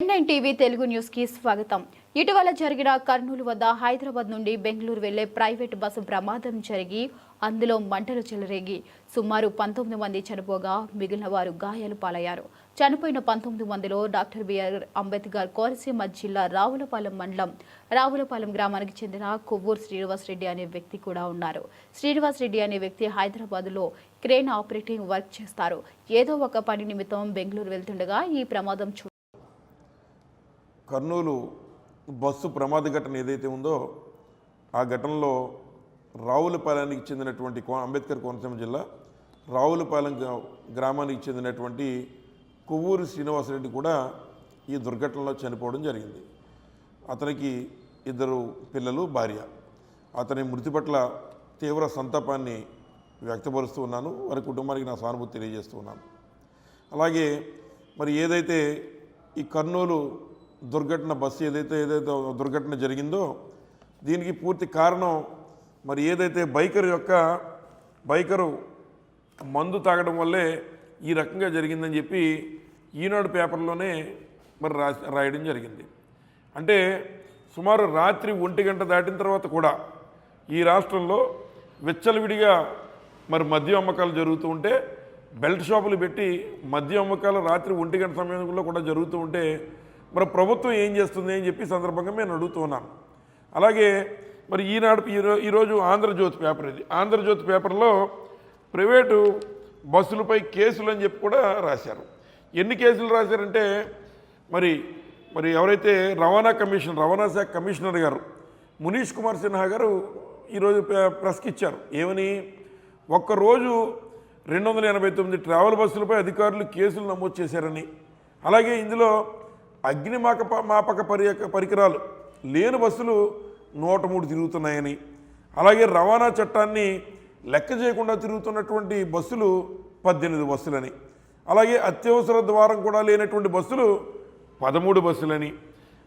Nine TV Telugu న్యూస్కి స్వాగతం. ఇటీవల జరిగిన కర్నూలు వద్ద హైదరాబాద్ నుండి బెంగళూరు వెళ్ళే ప్రైవేట్ బస్సు ప్రమాదం జరిగి అందులో మంటలు చెలరేగి సుమారు పంతొమ్మిది మంది చనిపోగా మిగిలిన వారు గాయాలు పాలయ్యారు. చనిపోయిన పంతొమ్మిది మందిలో డాక్టర్ బిఆర్ అంబేద్కర్ కోనసీమ జిల్లా రావులపాలెం మండలం రావులపాలెం గ్రామానికి చెందిన కొవ్వూరు శ్రీనివాస్ రెడ్డి అనే వ్యక్తి కూడా ఉన్నారు. శ్రీనివాస్ రెడ్డి అనే వ్యక్తి హైదరాబాద్లో క్రేన్ ఆపరేటింగ్ వర్క్ చేస్తారు. ఏదో ఒక పని నిమిత్తం బెంగళూరు వెళ్తుండగా ఈ ప్రమాదం చోటు కర్నూలు బస్సు ప్రమాద ఘటన ఏదైతే ఉందో ఆ ఘటనలో రావులపాలెనికి చెందినటువంటి కో అంబేద్కర్ కోనసీమ జిల్లా రావులపాలెం గ్రా- గ్రామానికి చెందినటువంటి కొవ్వూరు శ్రీనివాసరెడ్డి కూడా ఈ దుర్ఘటనలో చనిపోవడం జరిగింది. అతనికి ఇద్దరు పిల్లలు భార్య. అతని మృతి పట్ల తీవ్ర సంతాపాన్ని వ్యక్తపరుస్తూ ఉన్నాను. వారి కుటుంబానికి నా సానుభూతి తెలియజేస్తూ ఉన్నాను. అలాగే మరి ఏదైతే ఈ కర్నూలు దుర్ఘటన బస్సు ఏదైతే ఏదైతే దుర్ఘటన జరిగిందో దీనికి పూర్తి కారణం మరి ఏదైతే బైకర్ యొక్క బైకరు మందు తాగడం వల్లే ఈ రకంగా జరిగిందని చెప్పి ఈనాడు పేపర్లోనే మరి రా రాయడం జరిగింది. అంటే సుమారు రాత్రి ఒంటి గంట దాటిన తర్వాత కూడా ఈ రాష్ట్రంలో విచ్చలవిడిగా మరి మద్యం అమ్మకాలు జరుగుతూ ఉంటే బెల్ట్ షాపులు పెట్టి మద్యం అమ్మకాలు రాత్రి ఒంటి గంట సమయంలో కూడా జరుగుతూ ఉంటే మరి ప్రభుత్వం ఏం చేస్తుంది అని చెప్పి సందర్భంగా నేను అడుగుతూ ఉన్నాను అలాగే మరి ఈనాడు ఈరో- ఈరోజు ఆంధ్రజ్యోతి పేపర్ ఇది. ఆంధ్రజ్యోతి పేపర్లో ప్రైవేటు బస్సులపై కేసులు అని చెప్పి కూడా రాశారు. ఎన్ని కేసులు రాశారంటే మరి మరి ఎవరైతే రవాణా కమిషన్ రవాణా శాఖ కమిషనర్ గారు మునీష్ కుమార్ సిన్హా గారు ఈరోజు ప్ర- ప్రెస్కి ఇచ్చారు. ఏమని? ఒక్కరోజు రెండు వందల ఎనభై తొమ్మిది ట్రావెల్ బస్సులపై అధికారులు కేసులు నమోదు చేశారని. అలాగే ఇందులో అగ్నిమాక మాపక పరి పరికరాలు లేని బస్సులు నూట మూడు తిరుగుతున్నాయని అలాగే రవాణా చట్టాన్ని లెక్క చేయకుండా తిరుగుతున్నటువంటి బస్సులు పద్దెనిమిది బస్సులని అలాగే అత్యవసర ద్వారం కూడా లేనటువంటి బస్సులు పదమూడు బస్సులని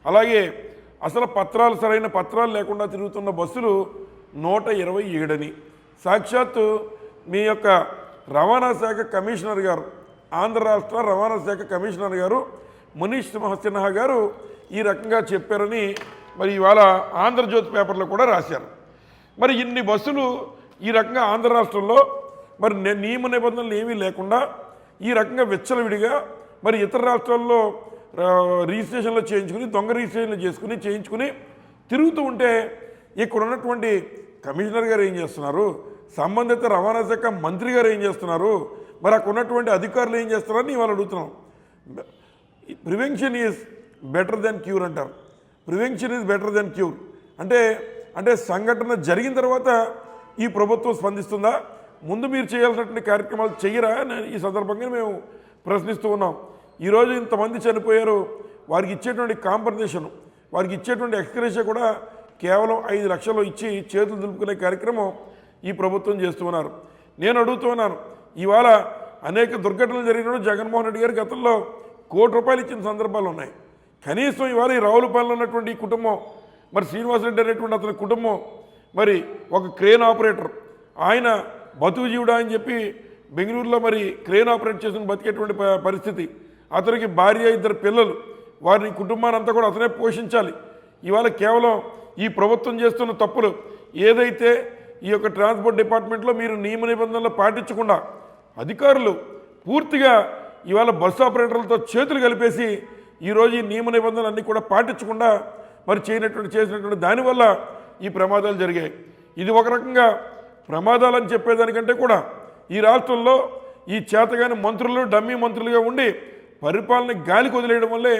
అలాగే అసలు పత్రాలు సరైన పత్రాలు లేకుండా తిరుగుతున్న బస్సులు నూట ఇరవై ఏడని. సాక్షాత్తు మీ యొక్క రవాణా శాఖ కమిషనర్ గారు ఆంధ్ర రాష్ట్ర రవాణా శాఖ కమిషనర్ గారు మనీష్ సిన్హా గారు ఈ రకంగా చెప్పారని మరి ఇవాళ ఆంధ్రజ్యోతి పేపర్లో కూడా రాశారు. మరి ఇన్ని బస్సులు ఈ రకంగా ఆంధ్ర రాష్ట్రంలో మరి నియమ నిబంధనలు ఏమీ లేకుండా ఈ రకంగా విచ్చలవిడిగా మరి ఇతర రాష్ట్రాల్లో రిజిస్ట్రేషన్లో చేయించుకుని దొంగ రిజిస్ట్రేషన్లు చేసుకుని చేయించుకుని తిరుగుతూ ఉంటే ఇక్కడ ఉన్నటువంటి కమిషనర్ గారు ఏం చేస్తున్నారు? సంబంధిత రవాణా శాఖ మంత్రి గారు ఏం చేస్తున్నారు? మరి అక్కడ ఉన్నటువంటి అధికారులు ఏం చేస్తున్నారని ఇవాళ అడుగుతున్నాం. Prevention is better than cure అంటారు. Prevention is better than cure అంటే అంటే సంఘటన జరిగిన తర్వాత ఈ ప్రభుత్వం స్పందిస్తుందా? ముందు మీరు చేయాల్సినటువంటి కార్యక్రమాలు చెయ్యరా అని ఈ సందర్భంగా మేము ప్రశ్నిస్తూ ఉన్నాం. ఈరోజు ఇంతమంది చనిపోయారు. వారికి ఇచ్చేటువంటి కాంపన్సేషన్ వారికి ఇచ్చేటువంటి ఎక్స్గ్రేషియా కూడా కేవలం ఐదు లక్షలు ఇచ్చి చేతులు దులుపుకునే కార్యక్రమం ఈ ప్రభుత్వం చేస్తూ ఉన్నారు. నేను అడుగుతూ ఉన్నాను ఇవాళ అనేక దుర్ఘటనలు జరిగినప్పుడు జగన్మోహన్ రెడ్డి గారు గతంలో కోటి రూపాయలు ఇచ్చిన సందర్భాలు ఉన్నాయి. కనీసం ఇవాళ ఈ రావులపాలెంలో ఉన్నటువంటి కుటుంబం మరి శ్రీనివాసరెడ్డి అనేటువంటి అతని కుటుంబం మరి ఒక క్రేన్ ఆపరేటర్. ఆయన బతుకు జీవుడా అని చెప్పి బెంగళూరులో మరి క్రేన్ ఆపరేట్ చేసుకుని బతికేటువంటి పరిస్థితి. అతనికి భార్య ఇద్దరు పిల్లలు. వారిని కుటుంబాన్ని అంతా కూడా అతనే పోషించాలి. ఇవాళ కేవలం ఈ ప్రభుత్వం చేస్తున్న తప్పులు. ఏదైతే ఈ యొక్క ట్రాన్స్పోర్ట్ డిపార్ట్మెంట్లో మీరు నియమ నిబంధనలు పాటించకుండా అధికారులు పూర్తిగా ఇవాళ బస్సు ఆపరేటర్లతో చేతులు కలిపేసి ఈరోజు ఈ నియమ నిబంధనలు అన్నీ కూడా పాటించకుండా మరి చేయనటువంటి చేసినటువంటి దానివల్ల ఈ ప్రమాదాలు జరిగాయి. ఇది ఒక రకంగా ప్రమాదాలని చెప్పేదానికంటే కూడా ఈ రాష్ట్రంలో ఈ చేతగాని మంత్రులు డమ్మీ మంత్రులుగా ఉండి పరిపాలన గాలికి వదిలేయడం వల్లే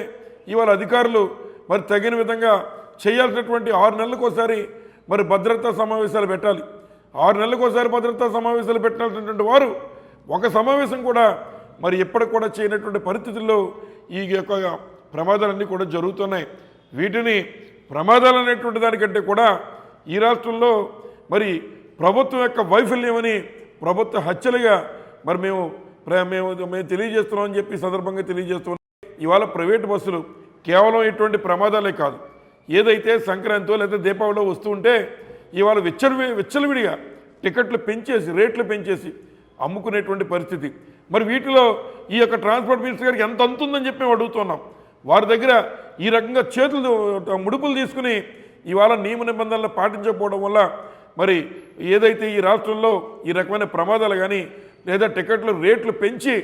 ఇవాళ అధికారులు మరి తగిన విధంగా చేయాల్సినటువంటి ఆరు నెలలకు ఒకసారి మరి భద్రతా సమావేశాలు పెట్టాలి. ఆరు నెలలకు ఒకసారి భద్రతా సమావేశాలు పెట్టాల్సినటువంటి వారు ఒక సమావేశం కూడా మరి ఎప్పటికి కూడా చేయనటువంటి పరిస్థితుల్లో ఈ యొక్క ప్రమాదాలన్నీ కూడా జరుగుతున్నాయి. వీటిని ప్రమాదాలు అనేటువంటి దానికంటే కూడా ఈ రాష్ట్రంలో మరి ప్రభుత్వం యొక్క వైఫల్యమని ప్రభుత్వ హత్యలుగా మరి మేము ప్ర- మేము మేము తెలియజేస్తున్నామని చెప్పి సందర్భంగా తెలియజేస్తున్నాం. ఇవాళ ప్రైవేట్ బస్సులు కేవలం ఇటువంటి ప్రమాదాలే కాదు. ఏదైతే సంక్రాంతితో లేదా దీపావళిలో వస్తుంటే ఉంటే ఇవాళ విచ్చలవి విచ్చలవిడిగా టికెట్లు పెంచేసి రేట్లు పెంచేసి అమ్ముకునేటువంటి పరిస్థితి. మరి వీటిలో ఈ యొక్క ట్రాన్స్పోర్ట్ మినిస్టర్ గారికి ఎంత అంతుందని చెప్పి మేము అడుగుతున్నాం. వారి దగ్గర ఈ రకంగా చేతులు ముడుపులు తీసుకుని ఇవాళ నియమ నిబంధనలు పాటించకపోవడం వల్ల మరి ఏదైతే ఈ రాష్ట్రంలో ఈ రకమైన ప్రమాదాలు కానీ లేదా టికెట్లు రేట్లు పెంచి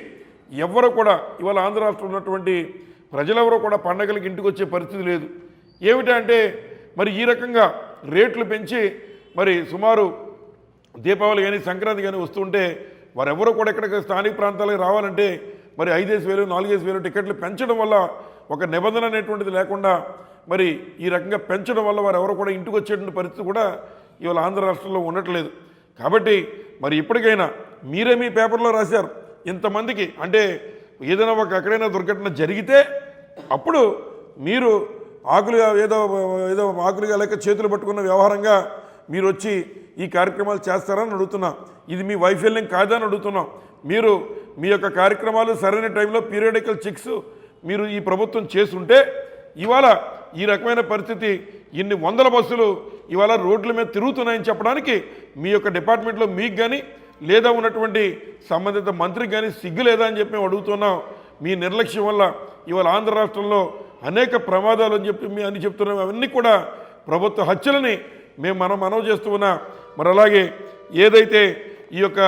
ఎవ్వరు కూడా ఇవాళ ఆంధ్ర రాష్ట్రంలో ఉన్నటువంటి ప్రజలెవరూ కూడా పండగలకి ఇంటికి వచ్చే పరిస్థితి లేదు. ఏమిటంటే మరి ఈ రకంగా రేట్లు పెంచి మరి సుమారు దీపావళి కానీ సంక్రాంతి కానీ వస్తుంటే వారెవరో కూడా ఇక్కడ స్థానిక ప్రాంతాలకు రావాలంటే మరి ఐదేసి వేలు నాలుగేసి వేలు టికెట్లు పెంచడం వల్ల ఒక నిబంధన అనేటువంటిది లేకుండా మరి ఈ రకంగా పెంచడం వల్ల వారు ఎవరు కూడా ఇంటికి వచ్చేటువంటి పరిస్థితి కూడా ఇవాళ ఆంధ్ర రాష్ట్రంలో ఉండట్లేదు. కాబట్టి మరి ఇప్పటికైనా మీరే మీ పేపర్లో రాశారు. ఇంతమందికి అంటే ఏదైనా ఒక ఎక్కడైనా దుర్ఘటన జరిగితే అప్పుడు మీరు ఆకులుగా ఏదో ఏదో ఆకులుగా లేక చేతులు పట్టుకున్న వ్యవహారంగా మీరు వచ్చి ఈ కార్యక్రమాలు చేస్తారని అడుగుతున్నా. ఇది మీ వైఫల్యం కాదని అడుగుతున్నాం. మీరు మీ యొక్క కార్యక్రమాలు సరైన టైంలో పీరియడికల్ చెక్స్ మీరు ఈ ప్రభుత్వం చేస్తుంటే ఇవాళ ఈ రకమైన పరిస్థితి ఇన్ని వందల బస్సులు ఇవాళ రోడ్ల మీద తిరుగుతున్నాయని చెప్పడానికి మీ యొక్క డిపార్ట్మెంట్లో మీకు కానీ లేదా ఉన్నటువంటి సంబంధిత మంత్రికి కానీ సిగ్గు లేదా అని చెప్పి మేము అడుగుతున్నాం. మీ నిర్లక్ష్యం వల్ల ఇవాళ ఆంధ్ర రాష్ట్రంలో అనేక ప్రమాదాలు అని చెప్పి మీ అని చెప్తున్నాం. అవన్నీ కూడా ప్రభుత్వ హత్యలని మేము మనం మనవి చేస్తూ ఉన్నా మరి అలాగే ఏదైతే ఈ యొక్క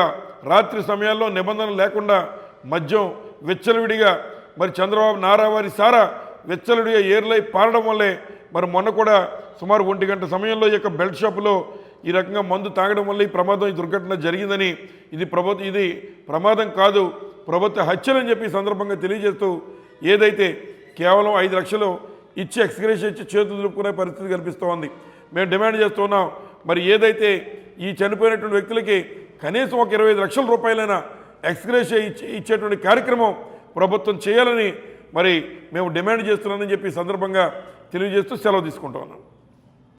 రాత్రి సమయాల్లో నిబంధనలు లేకుండా మద్యం వెచ్చలవిడిగా మరి చంద్రబాబు నారా వారి సారా వెచ్చలుడిగా ఏర్లై పారడం వల్లే మరి మొన్న కూడా సుమారు ఒంటి గంట సమయంలో ఈ యొక్క బెల్ట్ షాపులో ఈ రకంగా మందు తాగడం వల్ల ఈ ప్రమాదం ఈ దుర్ఘటన జరిగిందని ఇది ప్రభుత్వ ఇది ప్రమాదం కాదు ప్రభుత్వ హత్యలని చెప్పి సందర్భంగా తెలియజేస్తూ ఏదైతే కేవలం ఐదు లక్షలు ఇచ్చి ఎక్స్గ్రేషన్ ఇచ్చి చేతులు దులుపుకునే పరిస్థితి కనిపిస్తోంది మేము డిమాండ్ చేస్తున్నాం మరి ఏదైతే ఈ చనిపోయినటువంటి వ్యక్తులకి కనీసం ఒక ఇరవై ఐదు లక్షల రూపాయలైనా ఎక్స్గ్రేషియా ఇచ్చి ఇచ్చేటువంటి కార్యక్రమం ప్రభుత్వం చేయాలని మరి మేము డిమాండ్ చేస్తున్నామని చెప్పి సందర్భంగా తెలియజేస్తూ సెలవు తీసుకుంటా ఉన్నాం.